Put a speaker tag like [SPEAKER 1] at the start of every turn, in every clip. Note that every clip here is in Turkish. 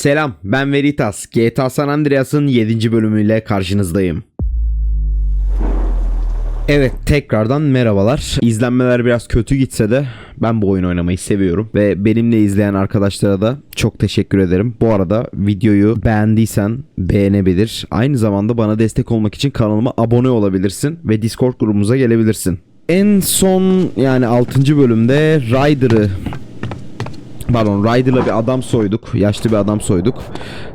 [SPEAKER 1] Selam ben Veritas. GTA San Andreas'ın 7. bölümüyle karşınızdayım. Evet tekrardan merhabalar. İzlenmeler biraz kötü gitse de ben bu oyun oynamayı seviyorum. Ve benimle izleyen arkadaşlara da çok teşekkür ederim. Bu arada videoyu beğendiysen beğenebilir. Aynı zamanda bana destek olmak için kanalıma abone olabilirsin. Ve Discord grubumuza gelebilirsin. En son yani 6. bölümde Ryder'ı Pardon Ryder'la bir adam soyduk. Yaşlı bir adam soyduk.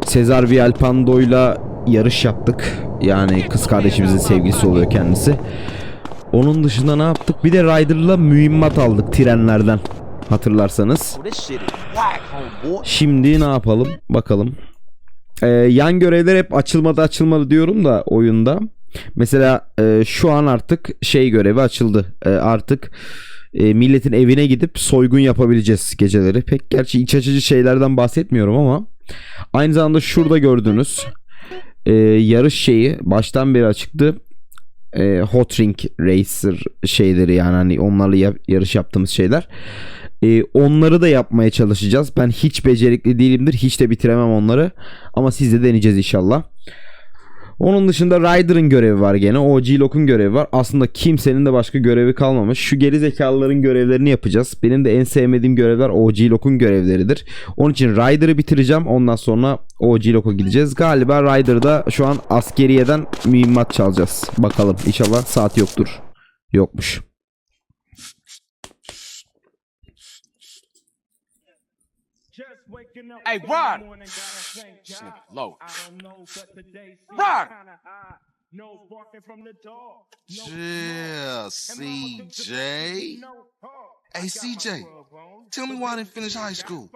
[SPEAKER 1] Cesar Villalpando'yla yarış yaptık. Yani kız kardeşimizin sevgilisi oluyor kendisi. Onun dışında ne yaptık? Bir de Ryder'la mühimmat aldık trenlerden. Hatırlarsanız. Şimdi ne yapalım? Bakalım. Ee, yan görevler hep açılmadı açılmadı diyorum da oyunda. Mesela e, şu an artık şey görevi açıldı. E, artık e, milletin evine gidip soygun yapabileceğiz geceleri. Pek gerçi iç açıcı şeylerden bahsetmiyorum ama aynı zamanda şurada gördüğünüz e, yarış şeyi baştan beri açıktı. E, Hot Ring Racer şeyleri yani hani onlarla ya- yarış yaptığımız şeyler. E, onları da yapmaya çalışacağız. Ben hiç becerikli değilimdir. Hiç de bitiremem onları. Ama siz de deneyeceğiz inşallah. Onun dışında Ryder'ın görevi var gene. O G-Lock'un görevi var. Aslında kimsenin de başka görevi kalmamış. Şu geri zekalıların görevlerini yapacağız. Benim de en sevmediğim görevler o G-Lock'un görevleridir. Onun için Ryder'ı bitireceğim. Ondan sonra o G-Lock'a gideceğiz. Galiba Ryder'da şu an askeriyeden mühimmat çalacağız. Bakalım. İnşallah saat yoktur. Yokmuş.
[SPEAKER 2] Hey, Rod. Low. Rod.
[SPEAKER 3] Yeah, CJ. Hey, CJ, tell me why I didn't finish high school.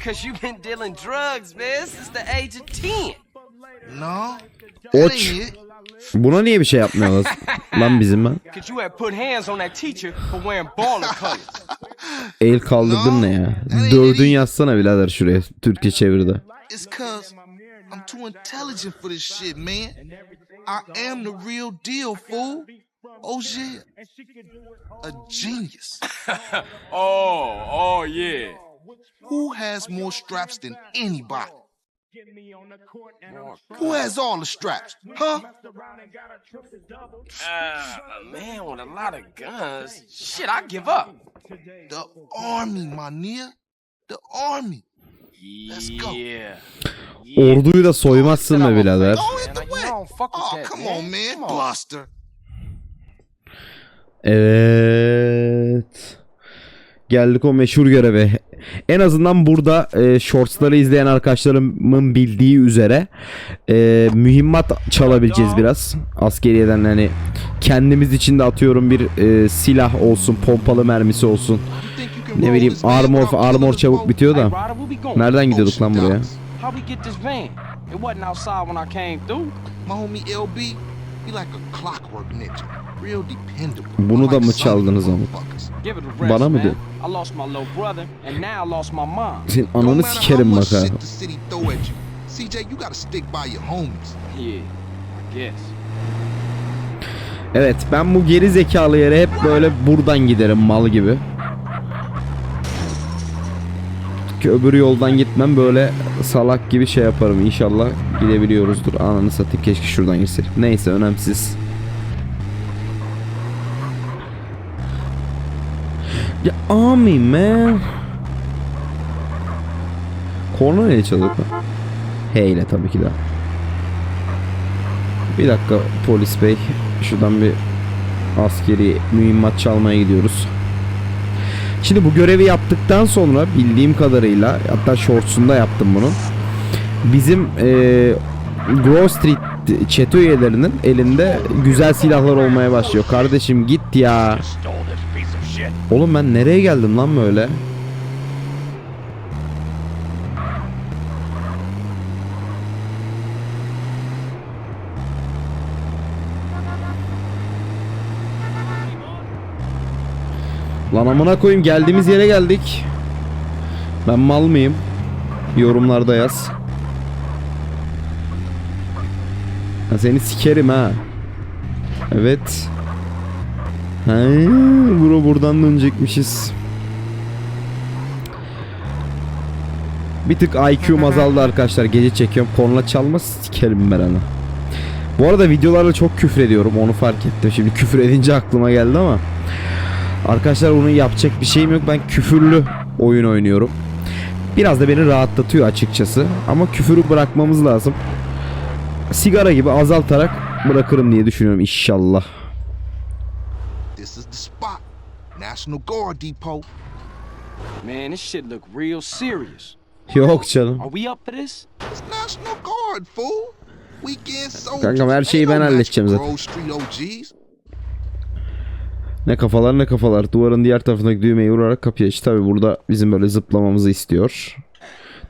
[SPEAKER 2] Cause you been dealing drugs, man, since the age of 10.
[SPEAKER 3] No,
[SPEAKER 1] Oç. Buna niye bir şey yapmıyorlar? Lan bizim ben. El kaldırdın ne ya? Dördün yazsana birader şuraya. Türkçe
[SPEAKER 3] cause I'm too intelligent for this shit, man. I am the real deal, fool. Oh shit, a genius.
[SPEAKER 2] oh, oh yeah.
[SPEAKER 3] Who has more straps than anybody? Who has all the straps, huh?
[SPEAKER 2] Uh, a man with a lot of guns. Shit, I give up.
[SPEAKER 3] The army, my nigga. The army. Let's go.
[SPEAKER 2] Yeah.
[SPEAKER 1] Orduyu da soymazsın be birader.
[SPEAKER 3] Oh.
[SPEAKER 1] Evet. Geldik o meşhur göreve. En azından burada e, shortsları izleyen arkadaşlarımın bildiği üzere e, mühimmat çalabileceğiz biraz. Askeriyeden hani kendimiz için de atıyorum bir e, silah olsun, pompalı mermisi olsun. Ne bileyim armor armor çabuk bitiyor da. Nereden gidiyorduk lan buraya?
[SPEAKER 2] How we get this van? It wasn't outside when I came through.
[SPEAKER 3] My homie LB, he like a clockwork ninja.
[SPEAKER 1] Bunu da mı çaldınız ama? Bana mı
[SPEAKER 2] mom.
[SPEAKER 1] Senin ananı sikerim bak ha.
[SPEAKER 3] shit the city throw at you. CJ, you gotta stick by your homies.
[SPEAKER 2] Yeah, I guess.
[SPEAKER 1] Evet ben bu geri zekalı yere hep böyle buradan giderim mal gibi. Ki öbür yoldan gitmem böyle salak gibi şey yaparım İnşallah gidebiliyoruzdur. Ananı satayım keşke şuradan girseydim. Neyse önemsiz. Ya army man. Korna neyle çalıyor? Hey ile tabii ki de. Bir dakika polis bey. Şuradan bir askeri mühimmat çalmaya gidiyoruz. Şimdi bu görevi yaptıktan sonra bildiğim kadarıyla hatta shortsunda yaptım bunu. Bizim eee Grove Street çete üyelerinin elinde güzel silahlar olmaya başlıyor. Kardeşim git ya. Oğlum ben nereye geldim lan böyle? Lan amına koyayım geldiğimiz yere geldik. Ben mal mıyım? Yorumlarda yaz. Ha, seni sikerim ha. Evet. Ha, bro buradan dönecekmişiz. Bir tık IQ'm azaldı arkadaşlar. Gece çekiyorum. Korna çalma sikerim ben ana. Bu arada videolarda çok küfür ediyorum. Onu fark ettim. Şimdi küfür edince aklıma geldi ama. Arkadaşlar onun yapacak bir şeyim yok. Ben küfürlü oyun oynuyorum. Biraz da beni rahatlatıyor açıkçası. Ama küfürü bırakmamız lazım. Sigara gibi azaltarak bırakırım diye düşünüyorum inşallah.
[SPEAKER 3] This is the spot. National Guard Depot.
[SPEAKER 4] Man, this shit look real serious.
[SPEAKER 1] Yok canım.
[SPEAKER 4] Are we up for this?
[SPEAKER 3] It's National Guard, fool. Weekend soldiers.
[SPEAKER 1] Kankam, her şeyi ben halledeceğim zaten.
[SPEAKER 3] Grove Street OGs.
[SPEAKER 1] Ne kafalar ne kafalar. Duvarın diğer tarafındaki düğmeyi vurarak kapıyı aç. Tabi burada bizim böyle zıplamamızı istiyor.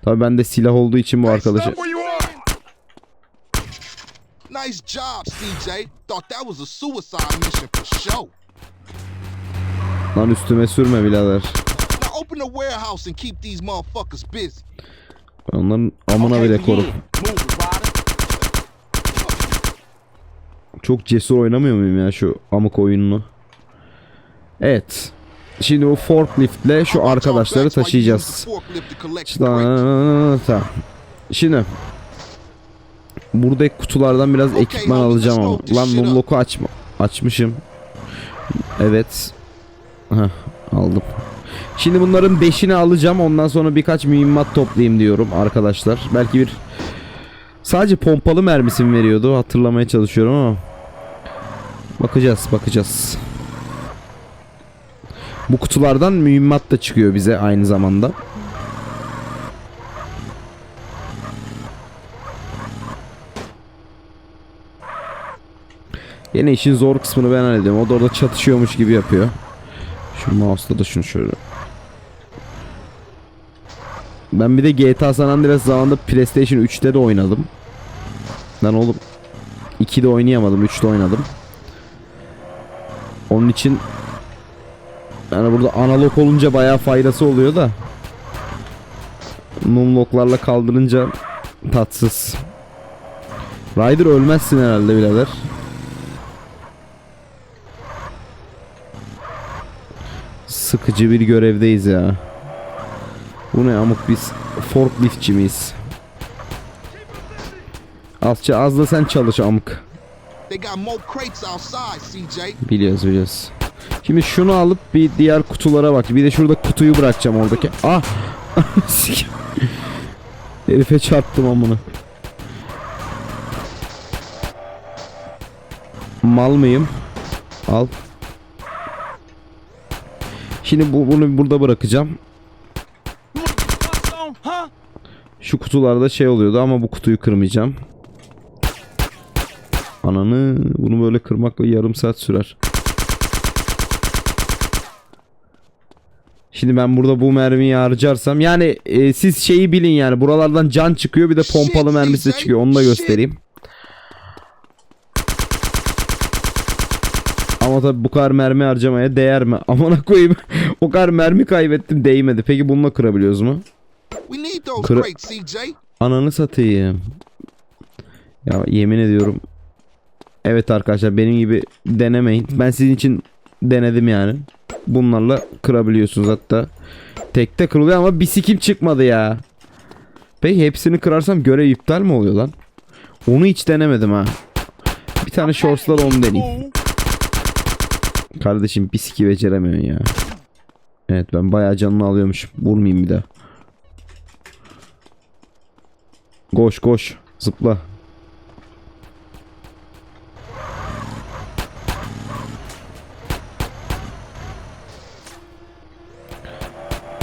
[SPEAKER 1] Tabi bende silah olduğu için bu arkadaşı...
[SPEAKER 3] Nice job, CJ. Thought that was a suicide mission for sure.
[SPEAKER 1] Lan üstüme sürme birader. Onların amına bile
[SPEAKER 4] we
[SPEAKER 1] koru.
[SPEAKER 4] in. Move it, Ryder.
[SPEAKER 1] Çok cesur oynamıyor muyum ya şu amık oyununu? Evet. Şimdi o forkliftle şu arkadaşları taşıyacağız. Tamam. Şimdi buradaki kutulardan biraz ekipman alacağım ama. Lan mumloku açma. Açmışım. Evet. Heh, aldım. Şimdi bunların 5'ini alacağım. Ondan sonra birkaç mühimmat toplayayım diyorum arkadaşlar. Belki bir sadece pompalı mermisi mi veriyordu? Hatırlamaya çalışıyorum ama. Bakacağız, bakacağız. Bu kutulardan mühimmat da çıkıyor bize aynı zamanda. Yine işin zor kısmını ben hallediyorum. O da orada çatışıyormuş gibi yapıyor. Şu mouse'la da şunu şöyle. Ben bir de GTA San Andreas zamanında PlayStation 3'te de oynadım. Ben oğlum 2'de oynayamadım, 3'te oynadım. Onun için yani burada analog olunca bayağı faydası oluyor da. Mumloklarla kaldırınca tatsız. Ryder ölmezsin herhalde birader. Sıkıcı bir görevdeyiz ya. Bu ne amık biz forkliftçi miyiz? Az, az da sen çalış amık. Biliyoruz biliyoruz. Şimdi şunu alıp bir diğer kutulara bak. Bir de şurada kutuyu bırakacağım oradaki. Ah! Herife çarptım amına. Mal mıyım? Al. Şimdi bu, bunu burada bırakacağım. Şu kutularda şey oluyordu ama bu kutuyu kırmayacağım. Ananı bunu böyle kırmak yarım saat sürer. Şimdi ben burada bu mermiyi harcarsam yani e, siz şeyi bilin yani buralardan can çıkıyor bir de pompalı mermisi de çıkıyor onu da göstereyim. Ama tabi bu kadar mermi harcamaya değer mi? Amına koyayım. o kadar mermi kaybettim değmedi. Peki bununla kırabiliyoruz mu? Kır-. Ananı satayım. Ya yemin ediyorum. Evet arkadaşlar benim gibi denemeyin. Ben sizin için denedim yani. Bunlarla kırabiliyorsunuz hatta. Tekte kırılıyor ama bir sikim çıkmadı ya. Peki hepsini kırarsam görev iptal mi oluyor lan? Onu hiç denemedim ha. Bir tane shortslar onu deneyeyim. Kardeşim bir siki beceremiyorsun ya. Evet ben bayağı canını alıyormuşum. Vurmayayım bir daha. Koş koş. Zıpla.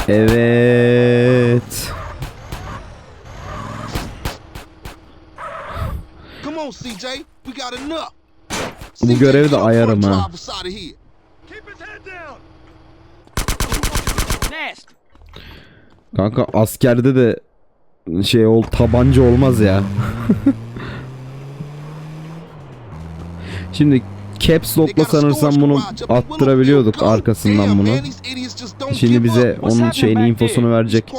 [SPEAKER 1] Evet.
[SPEAKER 3] Come on, CJ. We got enough.
[SPEAKER 1] Bu görevi de ayarım ha. Kanka askerde de şey ol tabanca olmaz ya. Şimdi caps lock'la sanırsam bunu attırabiliyorduk arkasından bunu. Şimdi bize onun
[SPEAKER 4] back
[SPEAKER 1] infosunu verecek.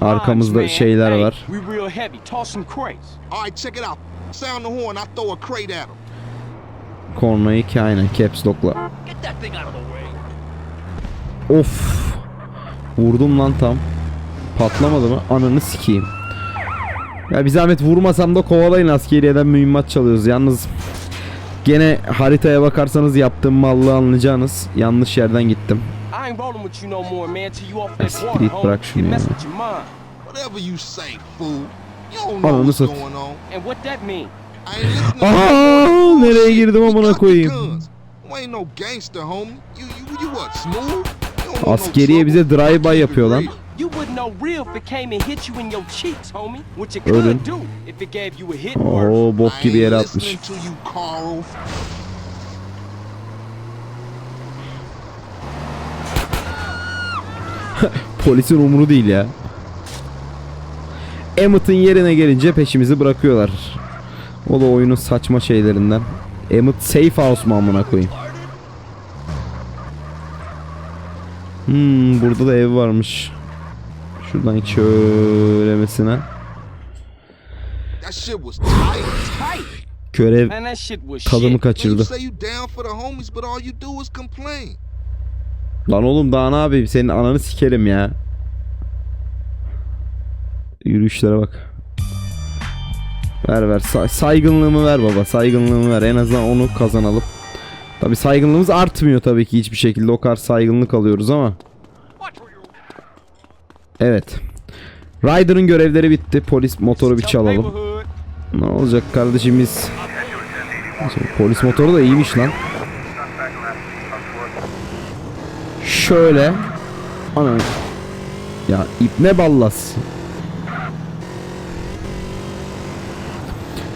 [SPEAKER 1] Arkamızda şeyler var.
[SPEAKER 4] We real heavy. Toss some crates.
[SPEAKER 3] All right, check it out. Sound the horn. I throw a crate at them.
[SPEAKER 1] Kornayı ki aynen caps lock'la.
[SPEAKER 4] Get that thing out of.
[SPEAKER 1] Vurdum lan tam. Patlamadı mı? Ananı sikeyim. Ya bir zahmet vurmasam da kovalayın askeriyeden mühimmat çalıyoruz. Yalnız gene haritaya bakarsanız yaptığım mallığı anlayacağınız. Yanlış yerden gittim. Siktir bırak şunu ya. Ananı
[SPEAKER 3] what's
[SPEAKER 1] satayım.
[SPEAKER 3] going on.
[SPEAKER 4] And what that mean?
[SPEAKER 3] I ain't listening to
[SPEAKER 1] Aa,
[SPEAKER 3] you.
[SPEAKER 1] nereye girdim amına koyayım.
[SPEAKER 3] ain't no gangster, homie. You, you, you what, smooth?
[SPEAKER 1] Askeriye bize drive-by yapıyor lan.
[SPEAKER 4] You wouldn't know real if it came and hit you in your cheeks, homie. Which it
[SPEAKER 1] Öyle.
[SPEAKER 4] could do if it gave you a hit worse.
[SPEAKER 1] Oo bok gibi
[SPEAKER 3] listening
[SPEAKER 1] atmış. Polisin umuru değil ya. Emmett'in yerine gelince peşimizi bırakıyorlar. O da oyunun saçma şeylerinden. Emmett safe house mu amına koyayım? Hmm, burada da ev varmış. Şuradan şöylemesine.
[SPEAKER 3] That shit was tight.
[SPEAKER 4] Tight.
[SPEAKER 1] Görev
[SPEAKER 4] Man, that shit was
[SPEAKER 1] tadımı kaçırdı. Lan oğlum daha ne yapayım senin ananı sikerim ya. Yürüyüşlere bak. Ver ver Say- saygınlığımı ver baba saygınlığımı ver en azından onu kazanalım. Tabi saygınlığımız artmıyor tabii ki hiçbir şekilde o kadar saygınlık alıyoruz ama. Evet. Ryder'ın görevleri bitti. Polis motoru bir çalalım. Ne olacak kardeşimiz? Polis motoru da iyiymiş lan. Şöyle. Ana. Ya ipne ballas.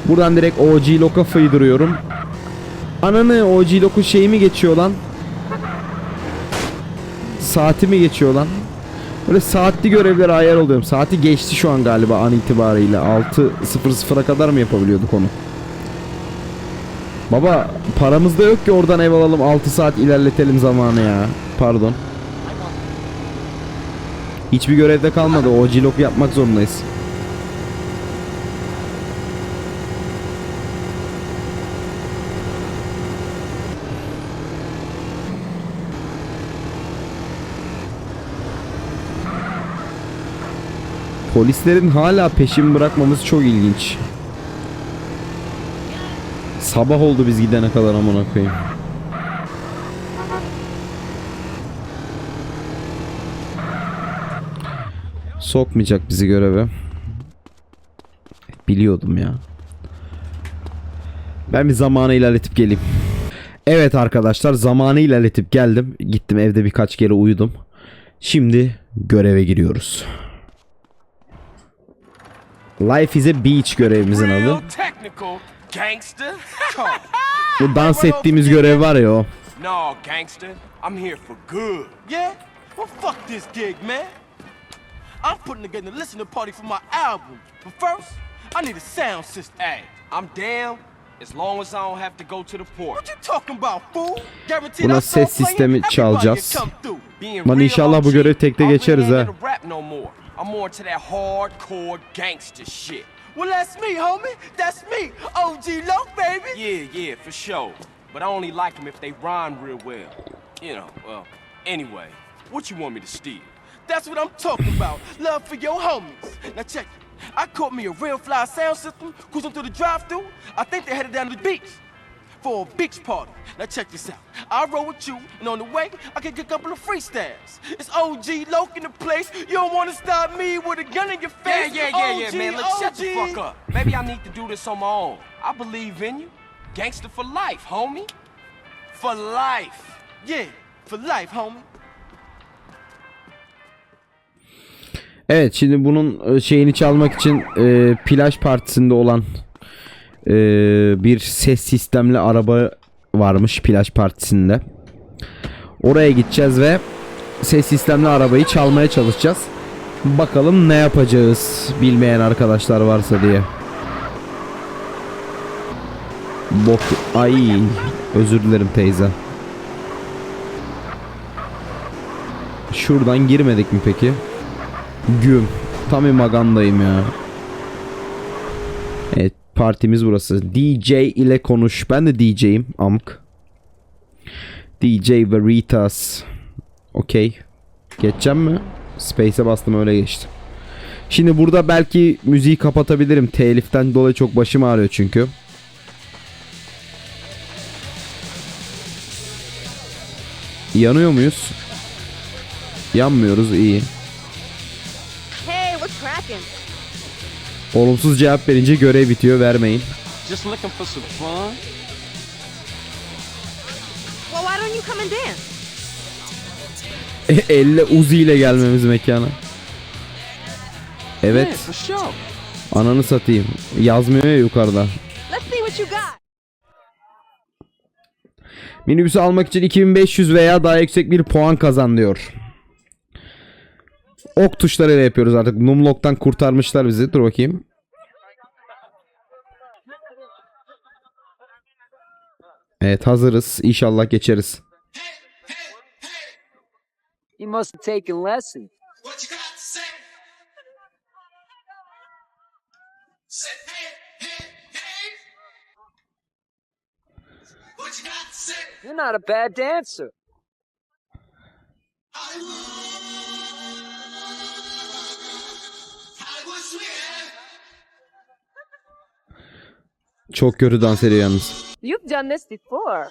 [SPEAKER 1] Buradan direkt OG Lok'a fıydırıyorum. Ananı OG Lok'un şeyi mi geçiyor lan? Saati mi geçiyor lan? Böyle saatli görevlere ayar oluyorum. Saati geçti şu an galiba an itibariyle. 6.00'a kadar mı yapabiliyorduk onu? Baba paramız da yok ki oradan ev alalım 6 saat ilerletelim zamanı ya. Pardon. Hiçbir görevde kalmadı. O cilok yapmak zorundayız. Polislerin hala peşimi bırakmamız çok ilginç. Sabah oldu biz gidene kadar amına koyayım. Sokmayacak bizi göreve. Biliyordum ya. Ben bir zamanı ilerletip geleyim. Evet arkadaşlar zamanı ilerletip geldim. Gittim evde birkaç kere uyudum. Şimdi göreve giriyoruz. Life is a Beach görevimizin adı. Bu dans ettiğimiz görev var ya o.
[SPEAKER 4] no, gangster. I'm here for good.
[SPEAKER 5] Yeah? Well, fuck this gig, man. I'm putting together a listening party for my album. But first, I need a sound system.
[SPEAKER 4] Hey, I'm down as long as I don't have to go to the port.
[SPEAKER 5] What you talking about, fool? Guaranteed
[SPEAKER 1] Buna ses sistemi çalacağız. Lan inşallah bu
[SPEAKER 4] OG,
[SPEAKER 1] görevi tekte geçeriz ha.
[SPEAKER 4] Into rap no more. I'm more into that hardcore gangster shit.
[SPEAKER 5] Well, that's me, homie. That's me. OG Loc, baby.
[SPEAKER 4] Yeah, yeah, for sure. But I only like them if they rhyme real well. You know, well, anyway, what you want me to steal?
[SPEAKER 5] That's what I'm talking about. Love for your homies. Now check it. I caught me a real fly sound system, cruising through the drive-through. I think they headed down to the beach for a beach party. Now check this out. I roll with you, and on the way, I can get a couple of freestyles. It's OG Loc in the place. You don't want to stop me with a gun in your
[SPEAKER 4] Yeah,
[SPEAKER 5] face.
[SPEAKER 4] yeah, yeah, yeah,
[SPEAKER 5] OG,
[SPEAKER 4] man. Look, shut the
[SPEAKER 5] OG.
[SPEAKER 4] fuck up. Maybe I need to do this on my own. I believe in you. Gangster for life, homie. For life.
[SPEAKER 5] Yeah, for life, homie.
[SPEAKER 1] Evet şimdi bunun e, şeyini çalmak için e, plaj partisinde olan e, bir ses sistemli araba varmış plaj partisinde. Oraya gideceğiz ve ses sistemli arabayı çalmaya çalışacağız. Bakalım ne yapacağız bilmeyen arkadaşlar varsa diye. Bok ay özür dilerim teyze. Şuradan girmedik mi peki? Güm. Tam bir magandayım ya. Partimiz burası. DJ ile konuş. Ben de DJ'im. Amk. DJ Veritas. Okey. Geçeceğim mi? Space'e bastım öyle geçti. Şimdi burada belki müziği kapatabilirim. Teliften dolayı çok başım ağrıyor çünkü. Yanıyor muyuz? Yanmıyoruz iyi.
[SPEAKER 6] Hey, what's cracking?
[SPEAKER 1] Olumsuz cevap verince görev bitiyor vermeyin.
[SPEAKER 4] Just looking for some fun?
[SPEAKER 6] Well, why don't you come and dance?
[SPEAKER 1] Elle Uzi ile gelmemiz mekana.
[SPEAKER 4] Yeah,
[SPEAKER 1] Evet.
[SPEAKER 4] for sure.
[SPEAKER 1] Ananı satayım. Yazmıyor ya yukarıda.
[SPEAKER 6] Let's see what you got.
[SPEAKER 1] Minibüsü almak için 2500 veya daha yüksek bir puan kazan diyor. Ok tuşlarıyla yapıyoruz artık. Numlock'tan kurtarmışlar bizi. Dur bakayım. Evet hazırız. İnşallah geçeriz.
[SPEAKER 7] You must have taken lessons.
[SPEAKER 3] What you got to say? Say hey, hey, hey. What you got to say?
[SPEAKER 7] You're not a bad dancer.
[SPEAKER 1] Çok kötü dans ediyor yalnız.
[SPEAKER 6] You've done this before.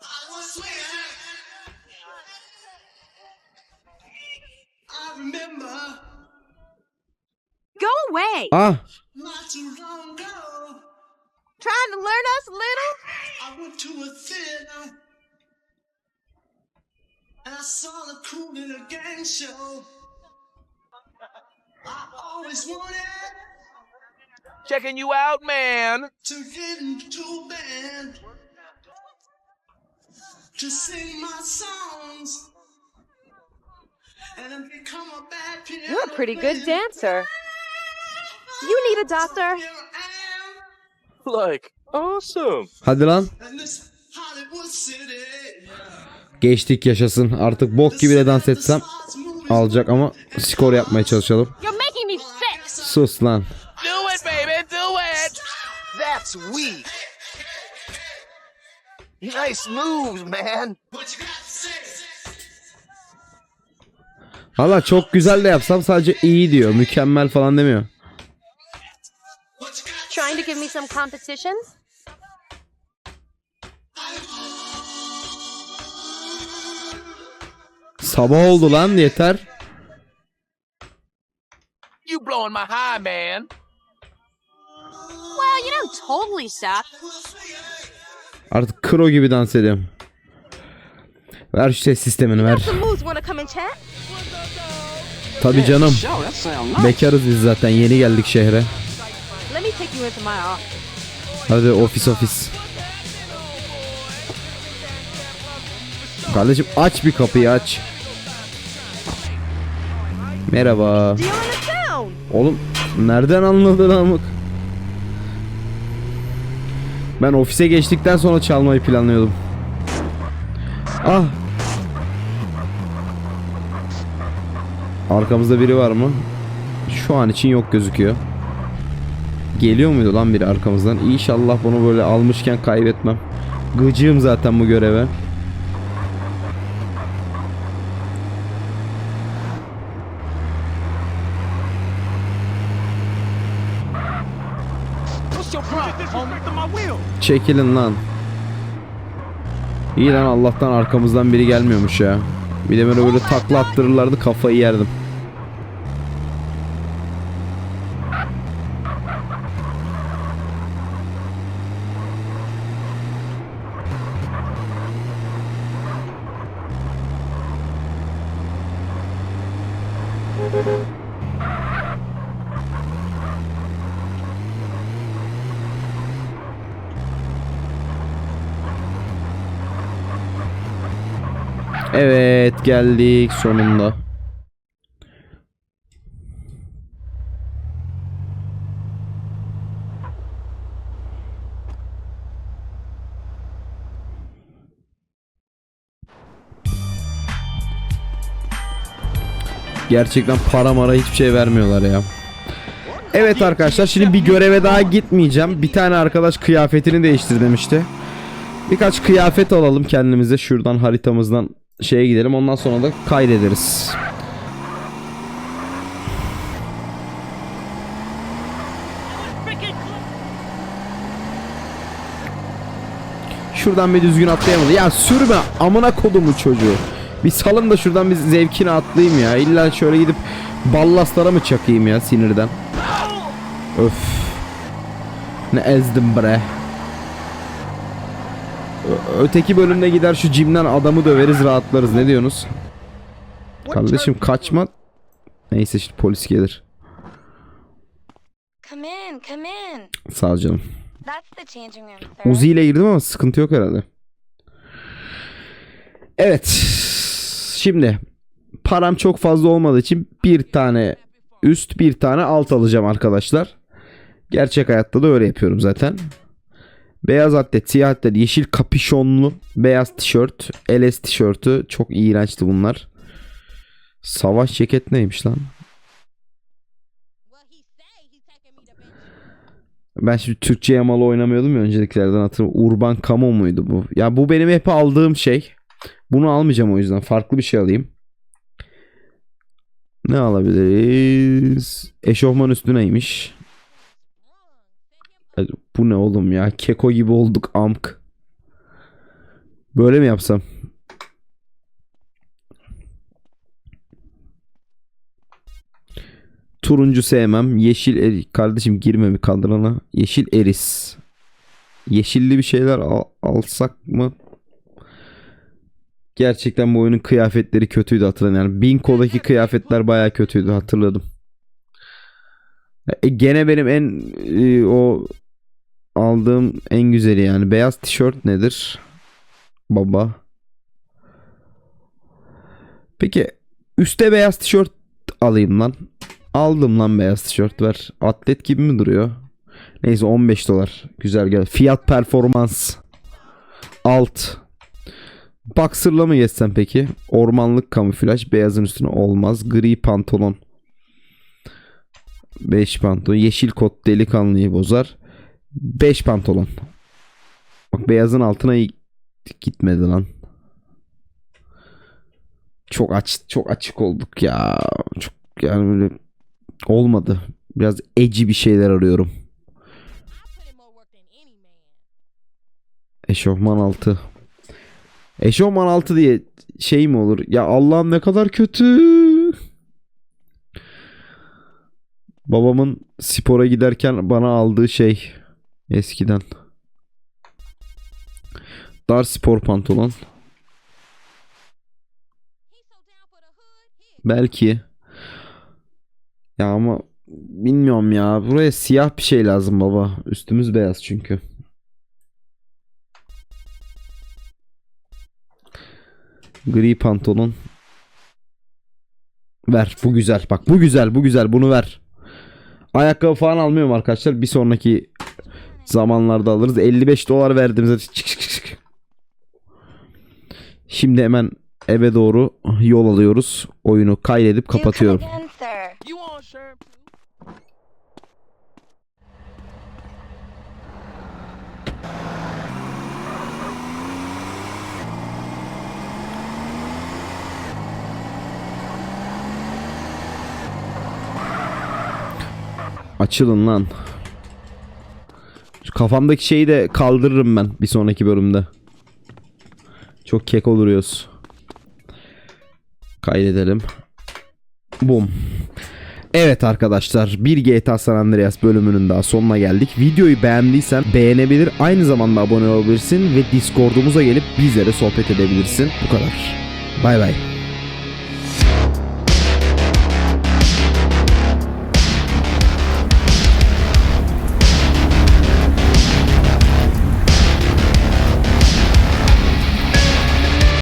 [SPEAKER 3] Hollywood sweetheart. I remember
[SPEAKER 6] Go away.
[SPEAKER 1] Ah!
[SPEAKER 3] not too long ago,
[SPEAKER 6] Trying to learn us a little?
[SPEAKER 3] I went to a theater and I saw the cool little gang show. I always wanted
[SPEAKER 5] Checking you out, man.
[SPEAKER 3] to get into a band to sing my songs and become a
[SPEAKER 6] You're a pretty good dancer. You need a doctor.
[SPEAKER 5] Like, awesome.
[SPEAKER 1] Hadi lan. Geçtik yaşasın. Artık bok gibi de dans etsem alacak ama skor yapmaya çalışalım. Sus lan.
[SPEAKER 5] Do it, baby, do it.
[SPEAKER 2] That's weak. Nice moves, man.
[SPEAKER 1] Valla çok güzel de yapsam sadece iyi diyor. Mükemmel falan demiyor.
[SPEAKER 6] Trying to give me some competitions?
[SPEAKER 1] Sabah oldu lan yeter.
[SPEAKER 5] You blowing my high, man.
[SPEAKER 6] Totally suck.
[SPEAKER 1] Artık kro gibi dans ediyorum. Ver şu ses sistemini ver. Tabii canım. Bekarız biz zaten. Yeni geldik şehre. Hadi ofis ofis. Kardeşim aç bir kapıyı aç. Merhaba. Oğlum nereden anladın amık? Ben ofise geçtikten sonra çalmayı planlıyordum. Ah. Arkamızda biri var mı? Şu an için yok gözüküyor. Geliyor muydu lan biri arkamızdan? İnşallah bunu böyle almışken kaybetmem. Gıcığım zaten bu göreve.
[SPEAKER 5] What's your problem, homie? To my wheel.
[SPEAKER 1] Çekilin lan. İyi lan Allah'tan arkamızdan biri gelmiyormuş ya. Bir de böyle böyle takla attırırlardı kafayı yerdim. Evet geldik sonunda. Gerçekten para mara hiçbir şey vermiyorlar ya. Evet arkadaşlar şimdi bir göreve daha gitmeyeceğim. Bir tane arkadaş kıyafetini değiştir demişti. Birkaç kıyafet alalım kendimize şuradan haritamızdan şeye gidelim ondan sonra da kaydederiz. Şuradan bir düzgün atlayamadı. Ya sürme amına kodumu çocuğu. Bir salın da şuradan bir zevkini atlayayım ya. İlla şöyle gidip ballastlara mı çakayım ya sinirden. Öf. Ne ezdim bre. Öteki bölümde gider şu cimden adamı döveriz rahatlarız. Ne diyorsunuz? Kardeşim kaçma. Neyse şimdi polis gelir.
[SPEAKER 8] Come in, come in.
[SPEAKER 1] Sağ ol canım. Uzi ile girdim ama sıkıntı yok herhalde. Evet. Şimdi param çok fazla olmadığı için bir tane üst bir tane alt alacağım arkadaşlar. Gerçek hayatta da öyle yapıyorum zaten. Beyaz atlet, siyah atlet, yeşil kapüşonlu, beyaz tişört, LS tişörtü çok iğrençti bunlar. Savaş ceket neymiş lan? Ben şimdi Türkçe yamalı oynamıyordum ya önceliklerden hatırlıyorum. Urban Camo muydu bu? Ya bu benim hep aldığım şey. Bunu almayacağım o yüzden. Farklı bir şey alayım. Ne alabiliriz? Eşofman üstüneymiş. Ay, Bu ne oğlum ya? Keko gibi olduk amk. Böyle mi yapsam? Turuncu sevmem. Yeşil eri- kardeşim girme bir kadrona. Yeşil eris. Yeşilli bir şeyler al- alsak mı? Gerçekten bu oyunun kıyafetleri kötüydü hatırlayın. Yani Binko'daki kıyafetler baya kötüydü hatırladım. E, gene benim en e, o aldığım en güzeli yani. Beyaz tişört nedir? Baba. Peki üste beyaz tişört alayım lan. Aldım lan beyaz tişört ver. Atlet gibi mi duruyor? Neyse 15 dolar. Güzel gel. Fiyat performans. Alt. Boxer'la mı geçsem peki? Ormanlık kamuflaj. Beyazın üstüne olmaz. Gri pantolon. 5 pantolon. Yeşil kot delikanlıyı bozar. 5 pantolon. Bak beyazın altına gitmedi lan. Çok aç çok açık olduk ya. Çok yani böyle olmadı. Biraz eci bir şeyler arıyorum. Eşofman altı. Eşofman altı diye şey mi olur? Ya Allah'ım ne kadar kötü. Babamın spora giderken bana aldığı şey eskiden. Dar spor pantolon. Belki. Ya ama bilmiyorum ya. Buraya siyah bir şey lazım baba. Üstümüz beyaz çünkü. Gri pantolon. Ver. Bu güzel. Bak bu güzel. Bu güzel. Bunu ver. Ayakkabı falan almıyorum arkadaşlar. Bir sonraki zamanlarda alırız. 55 dolar verdim. Çık çık çık. Şimdi hemen eve doğru yol alıyoruz. Oyunu kaydedip kapatıyorum. Açılın lan. Kafamdaki şeyi de kaldırırım ben bir sonraki bölümde. Çok keko duruyoruz. Kaydedelim. Bum. Evet arkadaşlar bir GTA San Andreas bölümünün daha sonuna geldik. Videoyu beğendiysen beğenebilir aynı zamanda abone olabilirsin ve Discord'umuza gelip bizlere sohbet edebilirsin. Bu kadar. Bay bay.